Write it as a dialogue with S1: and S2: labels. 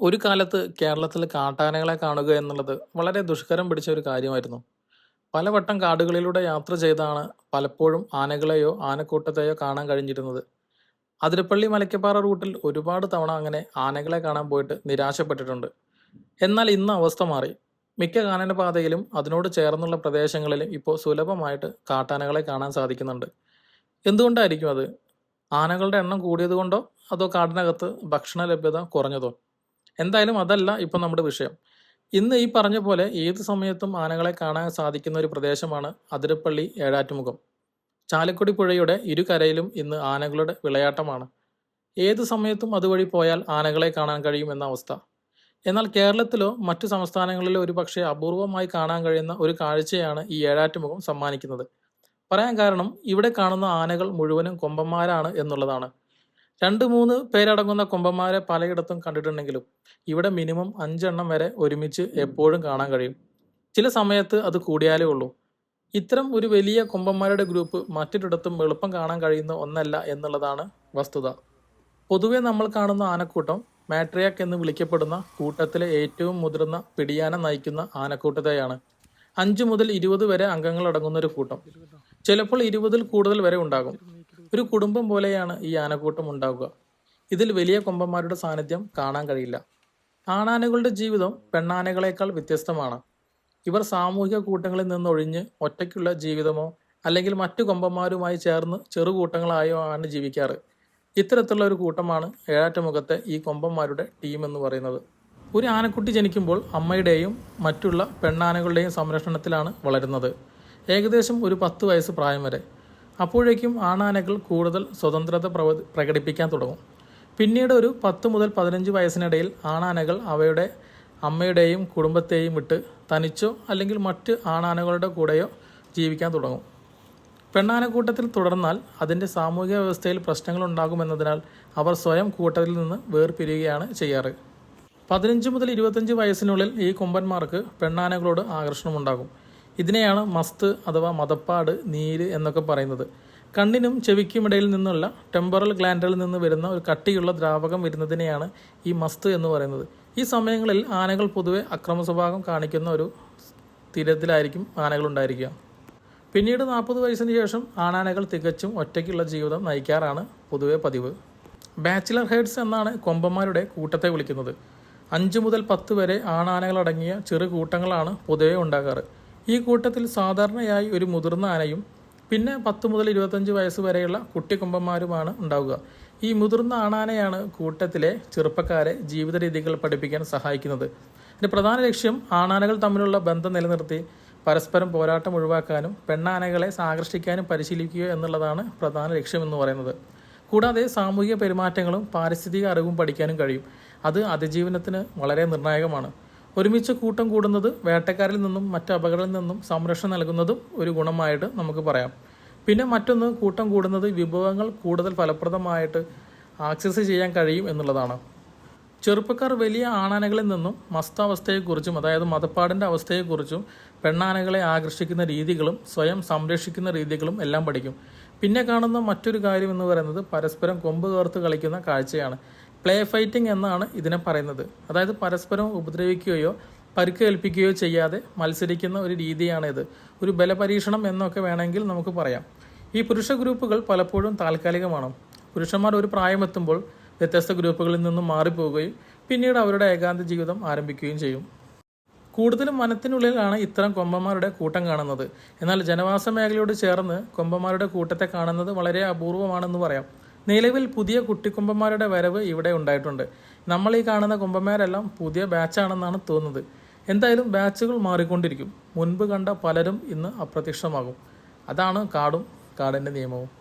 S1: ഒരു കാലത്ത് കേരളത്തിൽ കാട്ടാനകളെ കാണുക എന്നുള്ളത് വളരെ ദുഷ്കരം പിടിച്ച ഒരു കാര്യമായിരുന്നു. പലവട്ടം കാടുകളിലൂടെ യാത്ര ചെയ്താണ് പലപ്പോഴും ആനകളെയോ ആനക്കൂട്ടത്തെയോ കാണാൻ കഴിഞ്ഞിരുന്നത്. അതിരപ്പള്ളി മലയ്ക്കപ്പാറ റൂട്ടിൽ ഒരുപാട് തവണ അങ്ങനെ ആനകളെ കാണാൻ പോയിട്ട് നിരാശപ്പെട്ടിട്ടുണ്ട്. എന്നാൽ ഇന്ന് അവസ്ഥ മാറി. മിക്ക കാനനപാതയിലും അതിനോട് ചേർന്നുള്ള പ്രദേശങ്ങളിലും ഇപ്പോൾ സുലഭമായിട്ട് കാട്ടാനകളെ കാണാൻ സാധിക്കുന്നുണ്ട്. എന്തുകൊണ്ടായിരിക്കും അത്? ആനകളുടെ എണ്ണം കൂടിയതുകൊണ്ടോ? അതോ കാടിനകത്ത് ഭക്ഷണ ലഭ്യത കുറഞ്ഞതോ? എന്തായാലും അതല്ല ഇപ്പം നമ്മുടെ വിഷയം. ഇന്ന് ഈ പറഞ്ഞ പോലെ ഏത് സമയത്തും ആനകളെ കാണാൻ സാധിക്കുന്ന ഒരു പ്രദേശമാണ് അതിരപ്പള്ളി ഏഴാറ്റുമുഖം. ചാലക്കുടി പുഴയുടെ ഇരുകരയിലും ഇന്ന് ആനകളുടെ വിളയാട്ടമാണ്. ഏത് സമയത്തും അതുവഴി പോയാൽ ആനകളെ കാണാൻ കഴിയുമെന്ന അവസ്ഥ. എന്നാൽ കേരളത്തിലോ മറ്റു സംസ്ഥാനങ്ങളിലോ ഒരു പക്ഷേ അപൂർവമായി കാണാൻ കഴിയുന്ന ഒരു കാഴ്ചയാണ് ഈ ഏഴാറ്റുമുഖം സമ്മാനിക്കുന്നത്. പറയാൻ കാരണം ഇവിടെ കാണുന്ന ആനകൾ മുഴുവനും കൊമ്പന്മാരാണ് എന്നുള്ളതാണ്. രണ്ട് മൂന്ന് പേരടങ്ങുന്ന കൊമ്പന്മാരെ പലയിടത്തും കണ്ടിട്ടുണ്ടെങ്കിലും ഇവിടെ മിനിമം അഞ്ചെണ്ണം വരെ ഒരുമിച്ച് എപ്പോഴും കാണാൻ കഴിയും. ചില സമയത്ത് അത് കൂടിയാലേ ഉള്ളൂ. ഇത്തരം ഒരു വലിയ കൊമ്പന്മാരുടെ ഗ്രൂപ്പ് മറ്റൊരിടത്തും എളുപ്പം കാണാൻ കഴിയുന്ന ഒന്നല്ല എന്നുള്ളതാണ് വസ്തുത. പൊതുവെ നമ്മൾ കാണുന്ന ആനക്കൂട്ടം മാട്രിയാക്ക് എന്ന് വിളിക്കപ്പെടുന്ന കൂട്ടത്തിലെ ഏറ്റവും മുതിർന്ന പിടിയാന നയിക്കുന്ന ആനക്കൂട്ടത്തെയാണ്. അഞ്ചു മുതൽ ഇരുപത് വരെ അംഗങ്ങൾ അടങ്ങുന്ന ഒരു കൂട്ടം. ചിലപ്പോൾ ഇരുപതിൽ കൂടുതൽ വരെ ഉണ്ടാകും. ഒരു കുടുംബം പോലെയാണ് ഈ ആനക്കൂട്ടം ഉണ്ടാവുക. ഇതിൽ വലിയ കൊമ്പന്മാരുടെ സാന്നിധ്യം കാണാൻ കഴിയില്ല. ആണാനകളുടെ ജീവിതം പെണ്ണാനകളെക്കാൾ വ്യത്യസ്തമാണ്. ഇവർ സാമൂഹിക കൂട്ടങ്ങളിൽ നിന്നൊഴിഞ്ഞ് ഒറ്റയ്ക്കുള്ള ജീവിതമോ അല്ലെങ്കിൽ മറ്റു കൊമ്പന്മാരുമായി ചേർന്ന് ചെറുകൂട്ടങ്ങളായോ ആണ് ജീവിക്കാറ്. ഇത്തരത്തിലുള്ള ഒരു കൂട്ടമാണ് ഏഴാറ്റുമുഖത്തെ ഈ കൊമ്പന്മാരുടെ ടീം എന്ന് പറയുന്നത്. ഒരു ആനക്കുട്ടി ജനിക്കുമ്പോൾ അമ്മയുടെയും മറ്റുള്ള പെണ്ണാനകളുടെയും സംരക്ഷണത്തിലാണ് വളരുന്നത്. ഏകദേശം ഒരു പത്ത് വയസ്സ് പ്രായം വരെ. അപ്പോഴേക്കും ആണാനകൾ കൂടുതൽ സ്വതന്ത്രത പ്രകടിപ്പിക്കാൻ തുടങ്ങും. പിന്നീട് ഒരു പത്ത് മുതൽ പതിനഞ്ച് വയസ്സിനിടയിൽ ആണാനകൾ അവയുടെ അമ്മയുടെയും കുടുംബത്തെയും വിട്ട് തനിച്ചോ അല്ലെങ്കിൽ മറ്റ് ആണാനകളുടെ കൂടെയോ ജീവിക്കാൻ തുടങ്ങും. പെണ്ണാനക്കൂട്ടത്തിൽ തുടർന്നാൽ അതിന്റെ സാമൂഹിക വ്യവസ്ഥയിൽ പ്രശ്നങ്ങൾ ഉണ്ടാകുമെന്നതിനാൽ അവർ സ്വയം കൂട്ടത്തിൽ നിന്ന് വേർപിരിയുകയാണ് ചെയ്യാറ്. പതിനഞ്ച് മുതൽ ഇരുപത്തഞ്ച് വയസ്സിനുള്ളിൽ ഈ കൊമ്പന്മാർക്ക് പെണ്ണാനകളോട് ആകർഷണമുണ്ടാകും. ഇതിനെയാണ് മസ്ത് അഥവാ മതപ്പാട് നീര് എന്നൊക്കെ പറയുന്നത്. കണ്ണിനും ചെവിക്കുമിടയിൽ നിന്നുള്ള ടെമ്പറൽ ഗ്ലാൻഡിൽ നിന്ന് വരുന്ന ഒരു കട്ടിയുള്ള ദ്രാവകം വരുന്നതിനെയാണ് ഈ മസ്ത് എന്ന് പറയുന്നത്. ഈ സമയങ്ങളിൽ ആനകൾ പൊതുവെ അക്രമ സ്വഭാവം കാണിക്കുന്ന ഒരു തീരത്തിലായിരിക്കും ആനകളുണ്ടായിരിക്കുക പിന്നീട് നാൽപ്പത് വയസ്സിന് ശേഷം ആണാനകൾ തികച്ചും ഒറ്റയ്ക്കുള്ള ജീവിതം നയിക്കാറാണ് പൊതുവെ പതിവ്. ബാച്ചിലർ ഹെഡ്സ് എന്നാണ് കൊമ്പന്മാരുടെ കൂട്ടത്തെ വിളിക്കുന്നത്. അഞ്ച് മുതൽ പത്ത് വരെ ആണാനകളടങ്ങിയ ചെറു കൂട്ടങ്ങളാണ് പൊതുവെ ഉണ്ടാകാറ്. ഈ കൂട്ടത്തിൽ സാധാരണയായി ഒരു മുതിർന്ന ആനയും പിന്നെ പത്ത് മുതൽ ഇരുപത്തഞ്ച് വയസ്സ് വരെയുള്ള കുട്ടിക്കൊമ്പന്മാരുമാണ് ഉണ്ടാവുക. ഈ മുതിർന്ന ആണാനയാണ് കൂട്ടത്തിലെ ചെറുപ്പക്കാരെ ജീവിത രീതികൾ പഠിപ്പിക്കാൻ സഹായിക്കുന്നത്. ഇതിന്റെ പ്രധാന ലക്ഷ്യം ആണാനകൾ തമ്മിലുള്ള ബന്ധം നിലനിർത്തി പരസ്പരം പോരാട്ടം ഒഴിവാക്കാനും പെണ്ണാനകളെ ആകർഷിക്കാനും പരിശീലിക്കുക എന്നുള്ളതാണ് പ്രധാന ലക്ഷ്യം എന്ന് പറയുന്നത്. കൂടാതെ സാമൂഹിക പെരുമാറ്റങ്ങളും പാരിസ്ഥിതിക അറിവും പഠിക്കാനും കഴിയും. അത് അതിജീവനത്തിന് വളരെ നിർണായകമാണ്. ഒരുമിച്ച് കൂട്ടം കൂടുന്നത് വേട്ടക്കാരിൽ നിന്നും മറ്റ് അപകടങ്ങളിൽ നിന്നും സംരക്ഷണം നൽകുന്നതും ഒരു ഗുണമായിട്ട് നമുക്ക് പറയാം. പിന്നെ മറ്റൊന്ന് കൂട്ടം കൂടുന്നത് വിഭവങ്ങൾ കൂടുതൽ ഫലപ്രദമായിട്ട് ആക്സസ് ചെയ്യാൻ കഴിയും എന്നുള്ളതാണ്. ചെറുപ്പക്കാർ വലിയ ആണാനകളിൽ നിന്നും മസ്താവസ്ഥയെക്കുറിച്ചും അതായത് മതപ്പാടിന്റെ അവസ്ഥയെക്കുറിച്ചും പെണ്ണാനകളെ ആകർഷിക്കുന്ന രീതികളും സ്വയം സംരക്ഷിക്കുന്ന രീതികളും എല്ലാം പഠിക്കും. പിന്നെ കാണുന്ന മറ്റൊരു കാര്യം എന്ന് പറയുന്നത് പരസ്പരം കൊമ്പ് കോർത്ത് കളിക്കുന്ന കാഴ്ചയാണ്. പ്ലേ ഫൈറ്റിംഗ് എന്നാണ് ഇതിനെ പറയുന്നത്. അതായത് പരസ്പരം ഉപദ്രവിക്കുകയോ പരിക്കേൽപ്പിക്കുകയോ ചെയ്യാതെ മത്സരിക്കുന്ന ഒരു രീതിയാണിത്. ഒരു ബലപരീക്ഷണം എന്നൊക്കെ വേണമെങ്കിൽ നമുക്ക് പറയാം. ഈ പുരുഷ ഗ്രൂപ്പുകൾ പലപ്പോഴും താൽക്കാലികമാണ്. പുരുഷന്മാർ ഒരു പ്രായമെത്തുമ്പോൾ വ്യത്യസ്ത ഗ്രൂപ്പുകളിൽ നിന്നും മാറിപ്പോവുകയും പിന്നീട് അവരുടെ ഏകാന്ത ജീവിതം ആരംഭിക്കുകയും ചെയ്യും. കൂടുതലും വനത്തിനുള്ളിലാണ് ഇത്തരം കൊമ്പന്മാരുടെ കൂട്ടം കാണുന്നത്. എന്നാൽ ജനവാസ മേഖലയോട് ചേർന്ന് കൊമ്പന്മാരുടെ കൂട്ടത്തെ കാണുന്നത് വളരെ അപൂർവമാണെന്ന് പറയാം. നിലവിൽ പുതിയ കുട്ടിക്കുംഭന്മാരുടെ വരവ് ഇവിടെ ഉണ്ടായിട്ടുണ്ട്. നമ്മൾ ഈ കാണുന്ന കുംഭന്മാരെല്ലാം പുതിയ ബാച്ചാണെന്നാണ് തോന്നുന്നത്. എന്തായാലും ബാച്ചുകൾ മാറിക്കൊണ്ടിരിക്കും. മുൻപ് കണ്ട പലരും ഇന്ന് അപ്രത്യക്ഷമാകും. അതാണ് കാടും കാടിന്റെ നിയമവും.